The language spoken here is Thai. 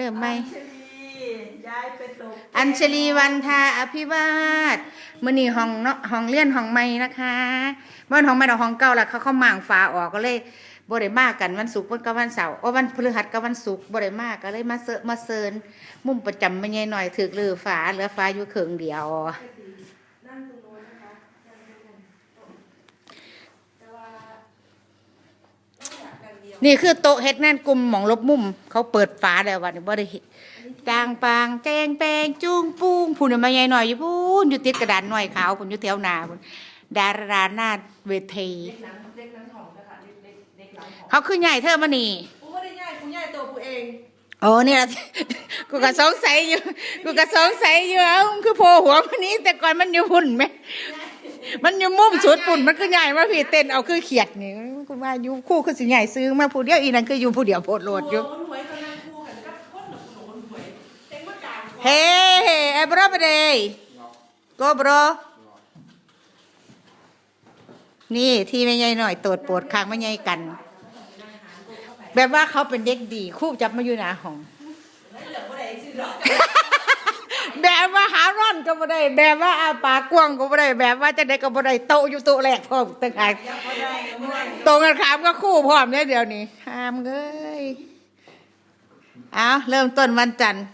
เริ่มไหมอัญชลีย้ายไปตกอัญชลีวันทาอภิวาสมื้อนี้ห้องเนาะห้องเรียนห้องใหม่นะคะบ้านห้องใหม่ดอกห้องเก่าแล้วเขาเขาหม่างฝาออกก็เลยบ่ได้มากันวันศุกร์วันกับวันเสาร์โอ้วันพฤหัสกับวันศุกร์บ่ได้มาก็เลยมาเซอะมาเซินมุมประจำแม่ใหญ่หน่อยถึกลือฝาเหลือฝาอยู่ครึ่งเดียว นั่งตรงโน้นนะคะนั่งตรงโน้นแต่ว่าต้องอยากดังเดียว นี่คือโต๊ะเฮ็ดแน่นกลุ่มหมองลบมุม เขาเปิดฝาแล้ววันนี้บ่ได้เฮ็ดจางปางแจงแปงจุ้งปุ้งพูนมาใหญ่หน่อยอยู่พูนอยู่ติดกระดานหน่อยขาวพูนอยู่แถวหน้าพูนดาราหน้าเวทีเด็กหนังเด็กหนังหอมนะคะเด็กเด็กเด็กหลังหอมเขาคือใหญ่เธอมานี่กูไม่ได้ย่ายกูย่ายตัวกูเองโอ้นี่ละกูก็สงสัยอยู่ กูก็สงสัยอยู่เอ้ามันคือโผล่หัวมันนี้แต่ก่อนมันอยู่พุ่นไหม มันอยู่มุมสุดปุ่นมันคือใหญ่มาพี่เต้นเอาคือเขียดนี่คุณว่าอยู่คู่คือสิใหญ่ซื้อมาผู้เดียวอีนั่นคืออยู่ผู้เดียวโพดโลดอยู่โหนหวยก็นั่งคู่กันกับคนหนุ่มโหนหวยเต็งมากลางเฮ้เฮ้ไอ้บรอไปเลยก็บรอนี่ที่ไม่ใหญ่หน่อยตรวจปวดคางไม่ใหญ่กัน แบบว่าเขาเป็นเด็กดีคู่จับมาอยู่หน้าห้อง แบบว่าหาร่อนก็บ่ได้ แบบว่าอาปากกว้างก็บ่ได้ แบบว่าจะได้ก็บ่ได้โตะอยู่โต๊ะแรกพร้อมต่างหากยังไม่ได้ก็ไม่ได้ตรงกันข้ามก็คู่พร้อมเนี่ยเดี๋ยวนี้ห้ามเอ้ยเอาเริ่มต้นวันจันทร์